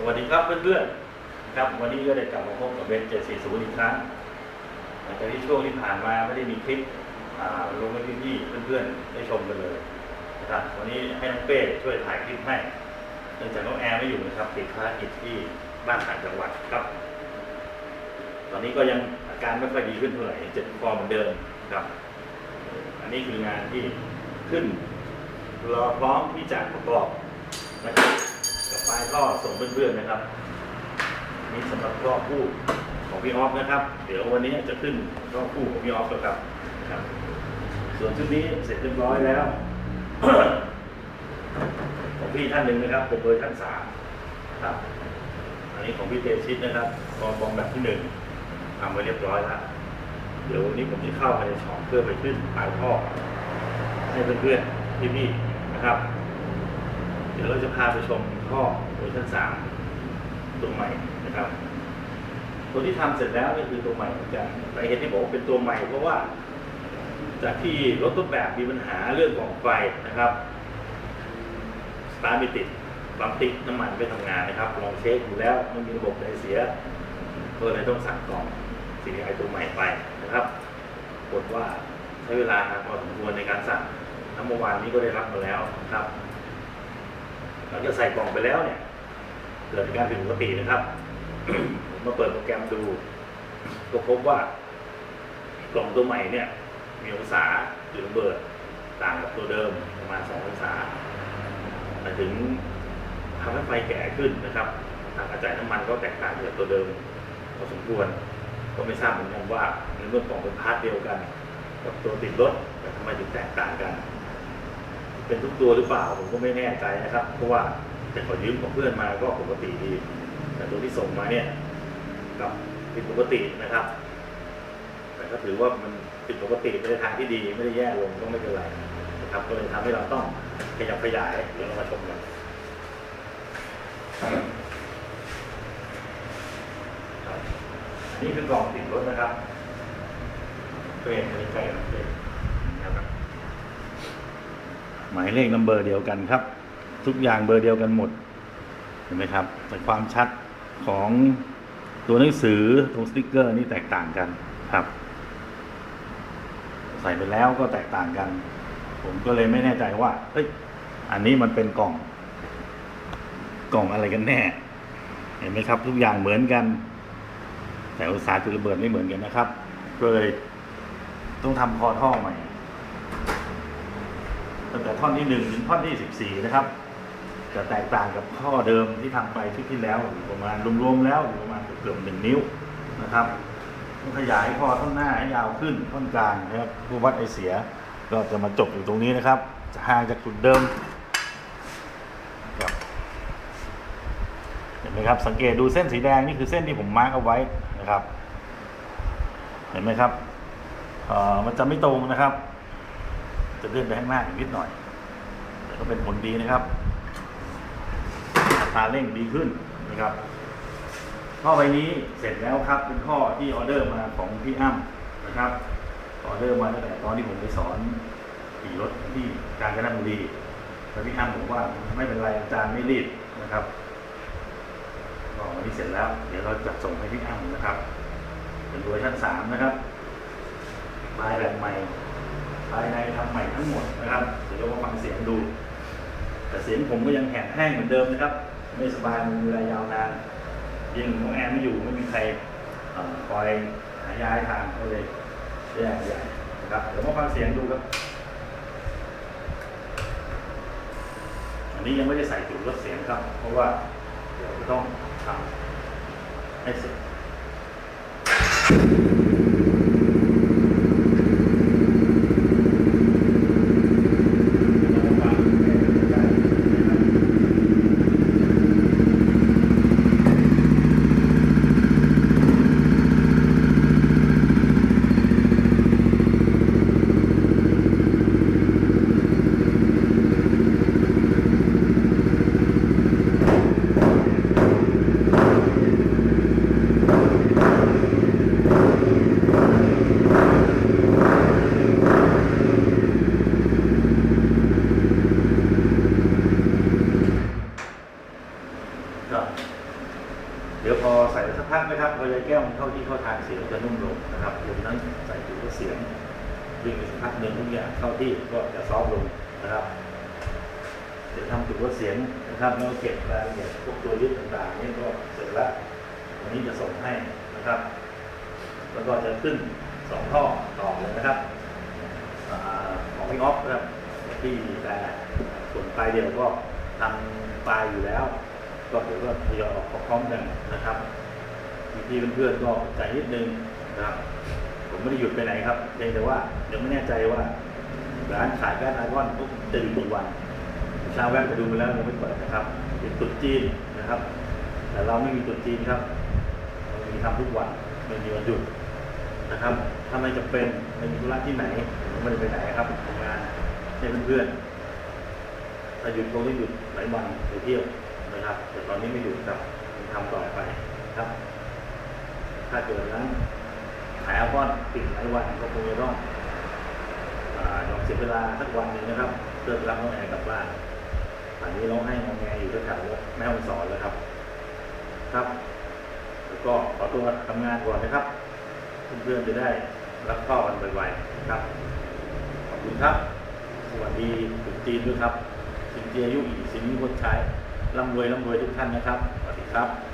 สวัสดีครับเพื่อนๆครับวันนี้ก็ได้กลับมาพบกับเบนเจ็ดสี่ศูนย์อีกครั้งหลังจากที่ช่วงที่ผ่านมาไม่ได้มีคลิปลงให้พี่ๆเพื่อนๆได้ชมกันเลยนะครับวันนี้ให้น้องเป้ช่วยถ่ายคลิปให้เนื่องจากน้องแอร์ไม่อยู่นะครับติดภารกิจที่บ้านต่างจังหวัดครับ ตอนนี้ก็ยังอาการไม่ค่อยดีขึ้นเท่าไหร่เจ็บคอเหมือนเดิมครับ อันนี้คืองานที่ขึ้นรอพร้อมที่จะประกอบนะครับ ปลายท่อส่งเพื่อนๆนะครับนี่สำหรับท่อคู่ของพี่ออฟนะครับ เดี๋ยววันนี้จะขึ้นท่อคู่ของพี่ออฟแล้วครับนะครับ ส่วนชุดนี้เสร็จเรียบร้อยแล้ว ของพี่ท่านหนึ่งนะครับเป็นเวอร์ชันสามครับ อันนี้ของพี่เตชิตนะครับกองกองแบบที่หนึ่งทำไว้เรียบร้อยแล้วเดี๋ยววันนี้ผมจะเข้าไปในช่องเพื่อไปขึ้นปลายท่อให้เพื่อนๆพี่ๆนะครับ ดี๋ยวเราจะพาไปชมท่อเวอร์ชันสามตัวใหม่นะครับ ตัวที่ทำเสร็จแล้วก็คือตัวใหม่เหมือนกันสาเหตุที่บอกว่าเป็นตัวใหม่เพราะว่า จากที่รถต้นแบบมีปัญหาเรื่องของไฟนะครับสตาร์ทไม่ติดปั๊มติดน้ำมันไม่ทำงานนะครับ ลองเช็คดูแล้วมันมีระบบไหนเสียก็เลยต้องสั่งกล่อง CDI ตัวใหม่ไปนะครับกฏว่าใช้เวลาพอสมควรในการสั่งทั้งเมื่อวานนี้ก็ได้รับมาแล้วนะครับ หลังจากใส่กล่องไปแล้วเนี่ยเกิดการผิดปกตินะครับผมมาเปิดโปรแกรมดู ก็พบว่ากล่องตัวใหม่เนี่ย มีองศาหรือระเบิดต่างกับตัวเดิมประมาณ 2 องศาหมาถึงทำให้ไฟแก่ขึ้นนะครับ ทางกระจายน้ำมันก็แตกต่างจากตัวเดิมพอสมควร ก็ไม่ทราบเหมือนกันว่าในเรื่องของเป็นพาร์ทเดียวกัน กับตัวติดรถแต่ทำไมถึงแตกต่างกัน เป็นทุกตัวหรือเปล่าผมก็ไม่แน่ใจนะครับ เพราะว่าแต่ขอยืมของเพื่อนมาก็ปกติดี แต่ตัวที่ส่งมาเนี่ยกับผิดปกตินะครับ แต่ก็ถือว่ามันผิดปกติไปในทางที่ดีไม่ได้แย่ลงก็ไม่เป็นไรนะครับก็เลยทำให้เราต้องขยับขยายเดี๋ยวเรามาชมกันนนี้คือกล่องติดรถนะครับเป็นใกล้ๆกันนะครับ หมายเลขนัมเบอร์เดียวกันครับ ทุกอย่างเบอร์เดียวกันหมดเห็นไหมครับ แต่ความชัดของตัวหนังสือตรงสติกเกอร์นี่แตกต่างกันครับ ใส่ไปแล้วก็แตกต่างกัน ผมก็เลยไม่แน่ใจว่าเอ้ยอันนี้มันเป็นกล่อง กล่องอะไรกันแน่ เห็นไหมครับ ทุกอย่างเหมือนกัน แต่อุตสาหจุดระเบิดไม่เหมือนกันนะครับ ก็เลยต้องทำคอท่อใหม่ ตั้งแต่ท่อนที่หนึ่งถึงท่อนที่สิบสี่นะครับจะแตกต่างกับท่อเดิมที่ทำไปที่ที่แล้วอยู่ประมาณรวมๆแล้วอยู่ประมาณเกือบหนึ่งนิ้วนะครับต้องขยายคอท่อนหน้าให้ยาวขึ้นท่อนกลางนะครับเพื่อวัดไอเสียก็จะมาจบอยู่ตรงนี้นะครับจะห่างจากจุดเดิมเห็นไหมครับสังเกตดูเส้นสีแดงนี่คือเส้นที่ผมมาร์กเอาไว้นะครับ เห็นไหมครับมันจะไม่ตรงนะครับ จะเลื่อนไปข้างหน้าอีกนิดหน่อย แต่ก็เป็นผลดีนะครับตราเร่งดีขึ้นนะครับท่อใบนี้เสร็จแล้วครับ เป็นท่อที่ออเดอร์มาของพี่อ้ำนะครับออเดอร์มาตั้งแต่ตอนที่ผมไปสอนขี่รถที่กาญจนบุรีแล้วพี่อ้ำบอกว่าไม่เป็นไรอาจารย์ไม่รีบนะครับก็วันนี้เสร็จแล้ว เดี๋ยวเราจัดส่งให้พี่อ้ำนะครับ เป็นเวอร์ชันสามนะครับลายแบบใหม่ ภายในทำใหม่ทั้งหมดนะครับ เดี๋ยวเรามาฟังเสียงดู แต่เสียงผมก็ยังแหบแห้งเหมือนเดิมนะครับ ไม่สบายมีเวลายาวนานยิ่งน้องแอนไม่อยู่ไม่มีใครอ่อคอยหายาให้ทานก็เลยแย่ใหญ่นะครับ เดี๋ยวมาฟังเสียงดูครับ อันนี้ยังไม่ได้ใส่จุดลดเสียงครับ เพราะว่าเดี๋ยวต้องทำให้เสร็จ พักนะแก้วมันเข้าที่เข้าทางเสียงจะนุ่มลงนะครับรวมทั้งใส่ถุงเสียงวิ่งไปสักพักหนึ่งทุกอย่างเข้าที่ก็จะซอฟต์ลงนะครับเดี๋ยวทำถุงเสียงนะครับแล้วเก็บรายละเอียดพวกตัวยึดต่างๆนี่ก็เสร็จแล้ววันนี้จะส่งให้นะครับ แล้วก็จะขึ้นสองท่อต่อเลยนะครับอาของพี่ออฟนะครับที่แต่ส่วนปลายเดียวก็ทำปลายอยู่แล้ว ก็เดี๋ยวก็ทยอยออกพร้อมๆกันนะครับ พี่เพื่อนๆก็ใจนิดนึงนะครับ ผมไม่ได้หยุดไปไหนครับเพียงแต่ว่าเดี๋ยังไม่แน่ใจว่า ร้านขายแก๊สไอคอนปุ๊บจะอยู่กี่วันเช้าแวะไปดูมาแล้วยังไม่เปิดนะครับเป็นตรุ๊จีนนะครับ แต่เราไม่มีตรุ๊จีนครับเรามีทำทุกวันไม่มีวันหยุดนะครับ ถ้าไม่จำเป็นไม่มีธุระที่ไหนผมไม่ได้ไปไหนครับทำงานให้เพื่อนๆถ้าหยุดคงต้องหยุดหลายวันไปเที่ยวนะครับ แต่ตอนนี้ไม่หยุดครับทำต่อไปครับ ถ้าเกิดนั้นขายอัลกอนปิดหลายวันก็คงจะต้องอ่ายอมเสียเวลาสักวันหนึ่งนะครับเพื่อรับน้องแอร์กลับบ้านอันนี้ร้องให้งองแงอยู่แถวแม่ฮ่องสอนแล้วครับ ครับ แล้วก็ขอตัวทำงานก่อนนะครับ เพื่อนๆจะได้รับข้อกันไวๆนะครับ ขอบคุณครับ สวัสดีถึงจีนด้วยครับสินเจียยุอีสินมีคนใช้ร่ำรวยร่ำรวยทุกท่านนะครับ สวัสดีครับ